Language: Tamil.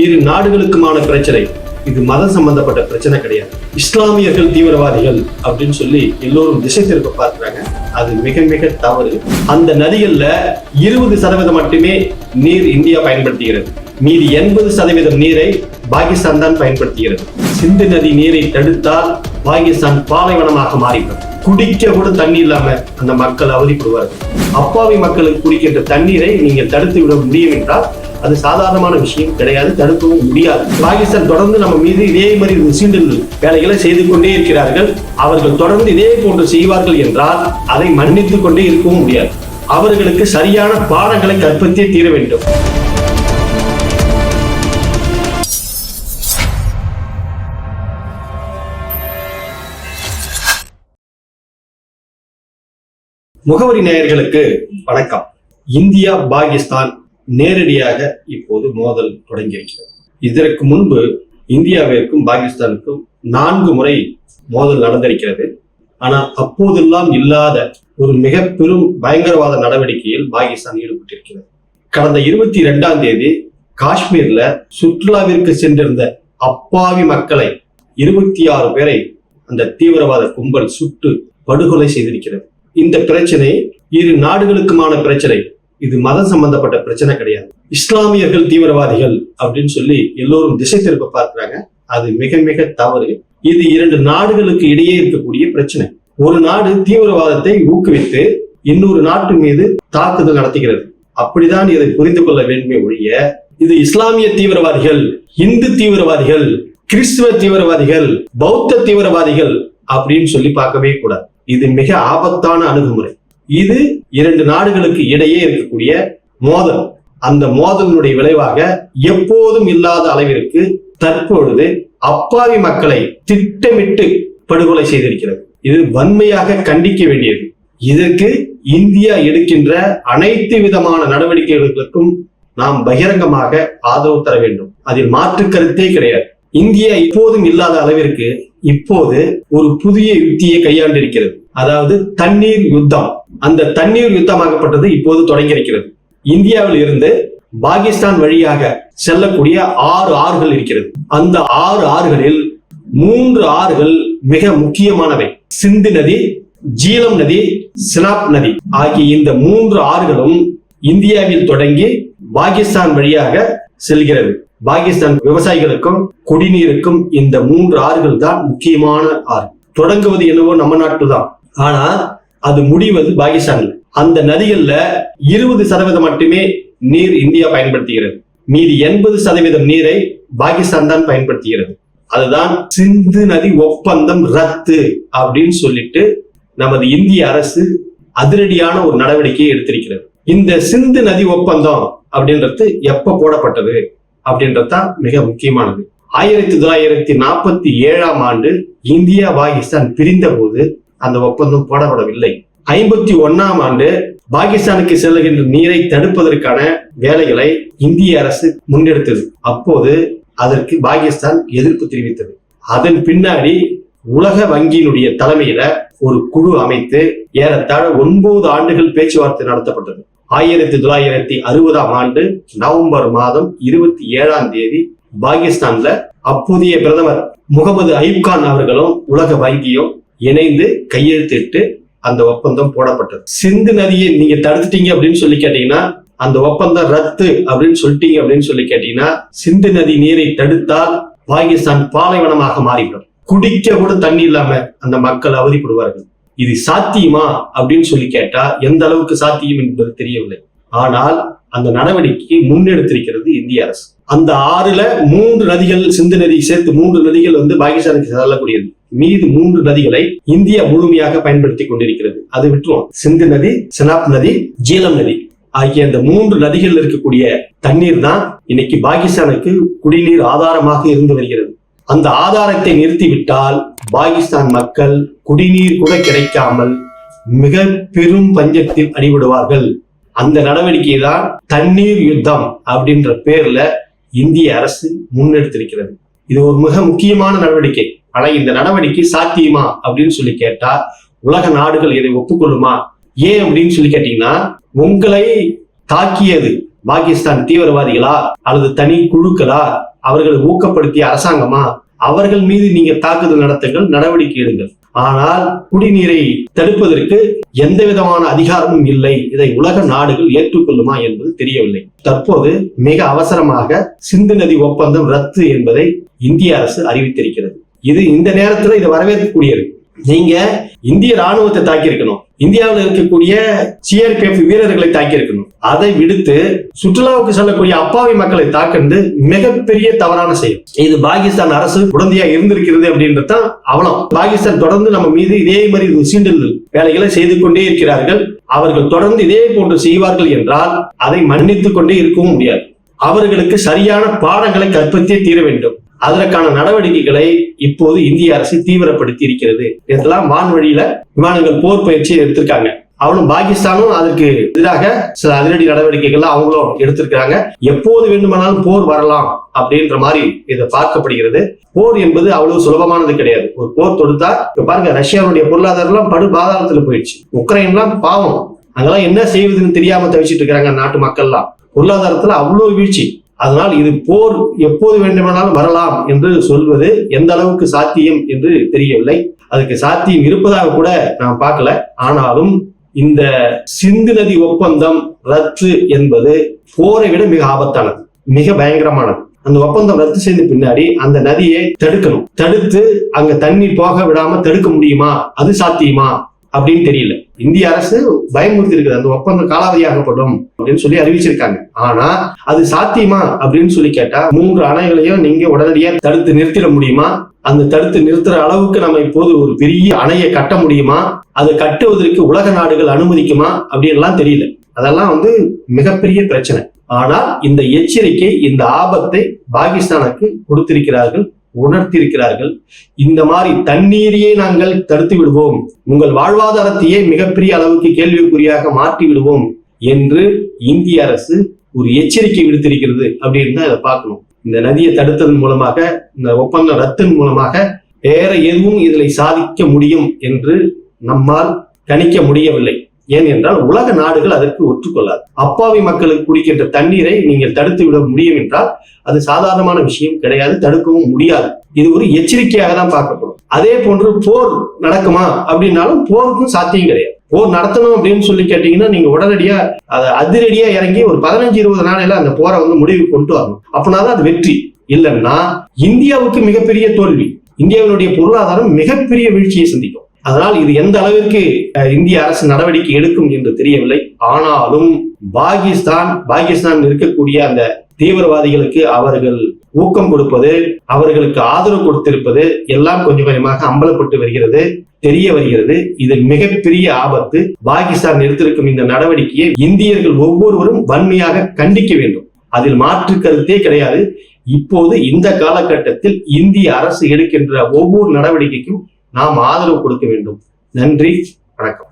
இரு நாடுகளுக்குமான பிரச்சனை. இது மதம் சம்பந்தப்பட்ட பிரச்சனை கிடையாது. இஸ்லாமியர்கள் தீவிரவாதிகள் அப்படின்னு சொல்லி எல்லோரும் திசை திருப்ப பார்க்கிறாங்க. அது மிக மிக தவறு. அந்த நதிகள்ல இருபது சதவீதம் மட்டுமே நீர் இந்தியா பயன்படுத்துகிறது. மீதி எண்பது சதவீதம் நீரை பாகிஸ்தான் தான் பயன்படுத்துகிறது. சிந்து நதி நீரை தடுத்தால் பாகிஸ்தான் பாலைவனமாக மாறிவிடும். குடிக்க கூட தண்ணி இல்லாம அந்த மக்கள் அவதிப்படுவார்கள். அப்பாவி மக்களுக்கு குடிக்கின்ற தண்ணீரை நீங்கள் தடுத்து விட முடியும் என்றால் அது சாதாரணமான விஷயம் கிடையாது தடுக்கவும் முடியாது. பாகிஸ்தான் தொடர்ந்து நம்ம மீது இதே மாதிரி சீண்டல் வேலைகளை செய்து கொண்டே இருக்கிறார்கள். அவர்கள் தொடர்ந்து இதே போன்று செய்வார்கள் என்றால் அதை மன்னித்துக் கொண்டே இருக்கவும் முடியாது. அவர்களுக்கு சரியான பாடங்களை கற்பித்தே தீர வேண்டும். முகவரி நேயர்களுக்கு வணக்கம். இந்தியா பாகிஸ்தான் நேரடியாக இப்போது மோதல் தொடங்கியிருக்கிறது இதற்கு முன்பு இந்தியாவிற்கும் பாகிஸ்தானுக்கும் நான்கு முறை மோதல் நடந்திருக்கிறது. ஆனால் அப்போதெல்லாம் இல்லாத ஒரு மிக பெரும் பயங்கரவாத நடவடிக்கையில் பாகிஸ்தான் ஈடுபட்டிருக்கிறது. கடந்த இருபத்தி இரண்டாம் தேதி காஷ்மீர்ல சுற்றுலாவிற்கு சென்றிருந்த அப்பாவி மக்களை இருபத்தி ஆறு பேரை அந்த தீவிரவாத கும்பல் சுட்டு படுகொலை செய்திருக்கிறது. இந்த பிரச்சனை இரு நாடுகளுக்குமான பிரச்சனை. இது மதம் சம்பந்தப்பட்ட பிரச்சனை கிடையாது. இஸ்லாமியர்கள் தீவிரவாதிகள் அப்படின்னு சொல்லி எல்லோரும் திசை திருப்ப பார்க்கிறாங்க. அது மிக மிக தவறு. இது இரண்டு நாடுகளுக்கு இடையே இருக்கக்கூடிய பிரச்சனை. ஒரு நாடு தீவிரவாதத்தை ஊக்குவித்து இன்னொரு நாட்டு மீது தாக்குதல் நடத்துகிறது. அப்படிதான் இதை புரிந்து கொள்ள வேண்டுமே ஒழிய இது இஸ்லாமிய தீவிரவாதிகள் இந்து தீவிரவாதிகள் கிறிஸ்துவ தீவிரவாதிகள் பௌத்த தீவிரவாதிகள் அப்படின்னு சொல்லி பார்க்கவே கூடாது. இது மிக ஆபத்தான அணுகுமுறை. இது இரண்டு நாடுகளுக்கு இடையே இருக்கக்கூடிய மோதல். அந்த மோதலினுடைய விளைவாக எப்போதும் இல்லாத அளவிற்கு தற்பொழுது அப்பாவி மக்களை திட்டமிட்டு படுகொலை செய்திருக்கிறது. இது வன்மையாக கண்டிக்க வேண்டியது. இதற்கு இந்தியா எடுக்கின்ற அனைத்து விதமான நடவடிக்கைகளுக்கும் நாம் பகிரங்கமாக ஆதரவு தர வேண்டும். அதில் மாற்று கருத்தே கிடையாது. இந்தியா இப்போதும் இல்லாத அளவிற்கு இப்போது ஒரு புதிய யுக்தியை கையாண்டிருக்கிறது. அதாவது தண்ணீர் யுத்தம். அந்த தண்ணீர் யுத்தமாகப்பட்டது இப்போது தொடங்கியிருக்கிறது இந்தியாவில் இருந்து பாகிஸ்தான் வழியாக செல்லக்கூடிய ஆறு ஆறுகள் இருக்கிறது. அந்த ஆறு ஆறுகளில் மூன்று ஆறுகள் மிக முக்கியமானவை. சிந்து நதி ஜீலம் நதி சினாப் நதி ஆகிய இந்த மூன்று ஆறுகளும் இந்தியாவில் தொடங்கி பாகிஸ்தான் வழியாக செல்கிறது. பாகிஸ்தான் விவசாயிகளுக்கும் குடிநீருக்கும் இந்த மூன்று ஆறுகள் தான் முக்கியமான ஆறு. தொடங்குவது என்னவோ நம்ம நாட்டு தான் ஆனா அது முடிவது பாகிஸ்தான் அந்த நதிகள்ல இருபது சதவீதம் மட்டுமே நீர் இந்தியா பயன்படுத்துகிறது. மீதி எண்பது சதவீதம் நீரை பாகிஸ்தான் தான் பயன்படுத்துகிறது. அதுதான் சிந்து நதி ஒப்பந்தம் ரத்து அப்படின்னு சொல்லிட்டு நமது இந்திய அரசு அதிரடியான ஒரு நடவடிக்கையை எடுத்திருக்கிறது. இந்த சிந்து நதி ஒப்பந்தம் அப்படின்றது எப்ப போடப்பட்டது அப்படின்றதுதான் மிக முக்கியமானது. ஆயிரத்தி தொள்ளாயிரத்தி நாற்பத்தி ஏழாம் ஆண்டு இந்தியா பாகிஸ்தான் பிரிந்த போது அந்த ஒப்பந்தம் போடப்படவில்லை. ஐம்பத்தி ஒன்னாம் ஆண்டு பாகிஸ்தானுக்கு செல்லுகின்ற நீரை தடுப்பதற்கான வேலைகளை இந்திய அரசு முன்னெடுத்தது. அப்போது அதற்கு பாகிஸ்தான் எதிர்ப்பு தெரிவித்தது. அதன் பின்னாடி உலக வங்கியினுடைய தலைமையில ஒரு குழு அமைத்து ஏறத்தாழ ஒன்பது ஆண்டுகள் பேச்சுவார்த்தை நடத்தப்பட்டது. ஆயிரத்தி தொள்ளாயிரத்தி அறுபதாம் ஆண்டு நவம்பர் மாதம் இருபத்தி ஏழாம் தேதி பாகிஸ்தான்ல அப்போதைய பிரதமர் முகமது அயூப் கான் அவர்களும் உலக வங்கியும் இணைந்து கையெழுத்திட்டு அந்த ஒப்பந்தம் போடப்பட்டது. சிந்து நதியை நீங்க தடுத்துட்டீங்க அப்படின்னு சொல்லி கேட்டீங்கன்னா அந்த ஒப்பந்தம் ரத்து அப்படின்னு சொல்லிட்டீங்க அப்படின்னு சொல்லி கேட்டீங்கன்னா சிந்து நதி நீரை தடுத்தால் பாகிஸ்தான் பாலைவனமாக மாறிவிடும். குடிக்க கூட தண்ணி இல்லாம அந்த மக்கள் அவதிப்படுவார்கள். இது சாத்தியமா அப்படின்னு சொல்லி கேட்டா எந்த அளவுக்கு சாத்தியம் என்பது தெரியவில்லை. ஆனால் அந்த நடவடிக்கையை முன்னெடுத்திருக்கிறது இந்திய அரசு. அந்த ஆறுல மூன்று நதிகள் சிந்து நதி சேர்த்து மூன்று நதிகள் வந்து பாகிஸ்தானுக்கு செல்லக்கூடியது. மீது மூன்று நதிகளை இந்தியா முழுமையாக பயன்படுத்தி கொண்டிருக்கிறது. அது விட்டுரும் சிந்து நதி சினாப் நதி ஜீலம் நதி ஆகிய அந்த மூன்று நதிகளில் இருக்கக்கூடிய தண்ணீர் தான் இன்னைக்கு பாகிஸ்தானுக்கு குடிநீர் ஆதாரமாக இருந்து வருகிறது. அந்த ஆதாரத்தை நிறுத்திவிட்டால் பாகிஸ்தான் மக்கள் குடிநீர் கூட கிடைக்காமல் மிக பெரும் பஞ்சத்தில் அடிபடுவார்கள். அந்த நடவடிக்கை தான் தண்ணீர் யுத்தம் அப்படின்ற பேர்ல இந்திய அரசு முன்னெடுத்திருக்கிறது. இது ஒரு மிக முக்கியமான நடவடிக்கை. ஆனா இந்த நடவடிக்கை சாத்தியமா அப்படின்னு சொல்லி கேட்டா உலக நாடுகள் இதை ஒப்புக்கொள்ளுமா? ஏன் அப்படின்னு சொல்லி கேட்டீங்கன்னா உங்களை தாக்கியது பாகிஸ்தான் தீவிரவாதிகளா அல்லது தனி குழுக்களா? அவர்களை ஊக்கப்படுத்திய அரசாங்கமா? அவர்கள் மீது நீங்க தாக்குதல் நடத்துங்கள் நடவடிக்கை எடுங்கள். ஆனால் குடிநீரை தடுப்பதற்கு எந்த விதமான அதிகாரமும் இல்லை. இதை உலக நாடுகள் ஏற்றுக்கொள்ளுமா என்பது தெரியவில்லை. தற்போது மிக அவசரமாக சிந்து நதி ஒப்பந்தம் ரத்து என்பதை இந்திய அரசு அறிவித்திருக்கிறது. இது இந்த நேரத்துல இது வரவேற்கக்கூடியது. நீங்க இந்திய ராணுவத்தை தாக்கியிருக்கணும். இந்தியாவில் இருக்கக்கூடிய சிஆர்பிஎஃப் வீரர்களை தாக்கியிருக்கணும். அதை விடுத்து சுற்றுலாவுக்கு செல்லக்கூடிய அப்பாவி மக்களை தாக்கண்டு மிகப்பெரிய தவறான செயல். இது பாகிஸ்தான் அரசு உடந்தையா இருந்திருக்கிறது அப்படின்றது தான் அவலம். பாகிஸ்தான் தொடர்ந்து நம்ம மீது இதே மாதிரி சீண்டல் வேலைகளை செய்து கொண்டே இருக்கிறார்கள். அவர்கள் தொடர்ந்து இதே போன்று செய்வார்கள் என்றால் அதை மன்னித்துக் கொண்டே இருக்கவும் முடியாது. அவர்களுக்கு சரியான பாடங்களை கற்பித்தே தீர வேண்டும். அதற்கான நடவடிக்கைகளை இப்போது இந்திய அரசு தீவிரப்படுத்தி இருக்கிறது இதெல்லாம் வான்வழியில விமானங்கள் போர் பயிற்சி எடுத்திருக்காங்க. அவனும் பாகிஸ்தானும் அதற்கு எதிராக சில அதிரடி நடவடிக்கைகள் அவங்களும் எடுத்திருக்கிறாங்க. எப்போது வேண்டுமானாலும் போர் வரலாம் அப்படின்ற மாதிரி இதை பார்க்கப்படுகிறது. போர் என்பது அவ்வளவு சுலபமானது கிடையாது. ஒரு போர் தொடுத்தா இப்ப பாருங்க ரஷ்யாவுடைய பொருளாதாரம் எல்லாம் படு பாதாளத்துல போயிடுச்சு. உக்ரைன்லாம் பாவம். அங்கெல்லாம் என்ன செய்வதுன்னு தெரியாம தவிச்சிட்டு இருக்கிறாங்க நாட்டு மக்கள்லாம். பொருளாதாரத்துல அவ்வளவு வீழ்ச்சி. அதனால் இது போர் எப்போது வேண்டுமானாலும் வரலாம் என்று சொல்வது எந்த அளவுக்கு சாத்தியம் என்று தெரியவில்லை. அதுக்கு சாத்தியம் இருப்பதாக கூட நான் பார்க்கல. ஆனாலும் இந்த சிந்து நதி ஒப்பந்தம் ரத்து என்பது போரை விட மிக ஆபத்தானது மிக பயங்கரமானது. அந்த ஒப்பந்தம் ரத்து செய்த பின்னாடி அந்த நதியை தடுக்கணும். தடுத்து அங்க தண்ணி போக விடாம தடுக்க முடியுமா? அது சாத்தியமா? அப்படின்னு தெரியல. இந்திய அரசு பயமுறுத்தி இருக்குது. அந்த ஒப்பந்தம் காலாவதியாகப்படும் அப்படின்னு சொல்லி அறிவிச்சிருக்காங்க. ஆனா அது சாத்தியமா அப்படின்னு சொல்லி கேட்டா மூன்று அணைகளையும் நீங்க உடனடியா தடுத்து நிறுத்திட முடியுமா? அந்த தடுத்து நிறுத்துற அளவுக்கு நம்ம இப்போது ஒரு பெரிய அணையை கட்ட முடியுமா? அதை கட்டுவதற்கு உலக நாடுகள் அனுமதிக்குமா? அப்படின்லாம் தெரியல. அதெல்லாம் வந்து மிகப்பெரிய பிரச்சனை. ஆனால் இந்த எச்சரிக்கை இந்த ஆபத்தை பாகிஸ்தானுக்கு கொடுத்திருக்கிறார்கள். உணர்த்தியிருக்கிறார்கள். இந்த மாதிரி தண்ணீரையே நாங்கள் தடுத்து விடுவோம். உங்கள் வாழ்வாதாரத்தையே மிகப்பெரிய அளவுக்கு கேள்விக்குறியாக மாற்றி விடுவோம் என்று இந்திய அரசு ஒரு எச்சரிக்கை விடுத்திருக்கிறது அப்படின்னு தான் இதை பார்க்கணும். இந்த நதியை தடுத்ததன் மூலமாக இந்த ஒப்பந்தம் ரத்தின் மூலமாக வேற எதுவும் இதில் சாதிக்க முடியும் என்று நம்மால் கணிக்க முடியவில்லை. ஏனென்றால் உலக நாடுகள் அதற்கு ஒற்றுக்கொள்ளாது அப்பாவி மக்களுக்கு குடிக்கின்ற தண்ணீரை நீங்கள் தடுத்து விட முடியும் என்றால் அது சாதாரணமான விஷயம் கிடையாது தடுக்கவும் முடியாது. இது ஒரு எச்சரிக்கையாக தான் பார்க்கப்படும். அதே போன்று போர் நடக்குமா அப்படின்னாலும் போருக்கும் சாத்தியம் கிடையாது. போர் நடத்தணும் அப்படின்னு சொல்லி கேட்டீங்கன்னா நீங்க உடனடியா அதை அதிரடியா இறங்கி ஒரு பதினஞ்சு இருபது நாளையில அந்த போரை வந்து முடிவு கொண்டு வரணும். அப்படின்னாதான் அது வெற்றி. இல்லைன்னா இந்தியாவுக்கு மிகப்பெரிய தோல்வி. இந்தியாவினுடைய பொருளாதாரம் மிகப்பெரிய வீழ்ச்சியை சந்திக்கும். அதனால் இது எந்த அளவிற்கு இந்திய அரசு நடவடிக்கை எடுக்கும் என்று தெரியவில்லை. ஆனாலும் பாகிஸ்தான் பாகிஸ்தான் இருக்கக்கூடிய அந்த தீவிரவாதிகளுக்கு அவர்கள் ஊக்கம் கொடுப்பது அவர்களுக்கு ஆதரவு கொடுத்திருப்பது எல்லாம் கொஞ்சம் கொஞ்சமாக அம்பலப்பட்டு வருகிறது தெரிய வருகிறது. இது மிகப்பெரிய ஆபத்து பாகிஸ்தான் எடுத்திருக்கும் இந்த நடவடிக்கையை இந்தியர்கள் ஒவ்வொருவரும் வன்மையாக கண்டிக்க வேண்டும். அதில் மாற்று கருத்தே கிடையாது. இப்போது இந்த காலகட்டத்தில் இந்திய அரசு எடுக்கின்ற ஒவ்வொரு நடவடிக்கைக்கும் நாம் ஆதரவு கொடுக்க வேண்டும். நன்றி வணக்கம்.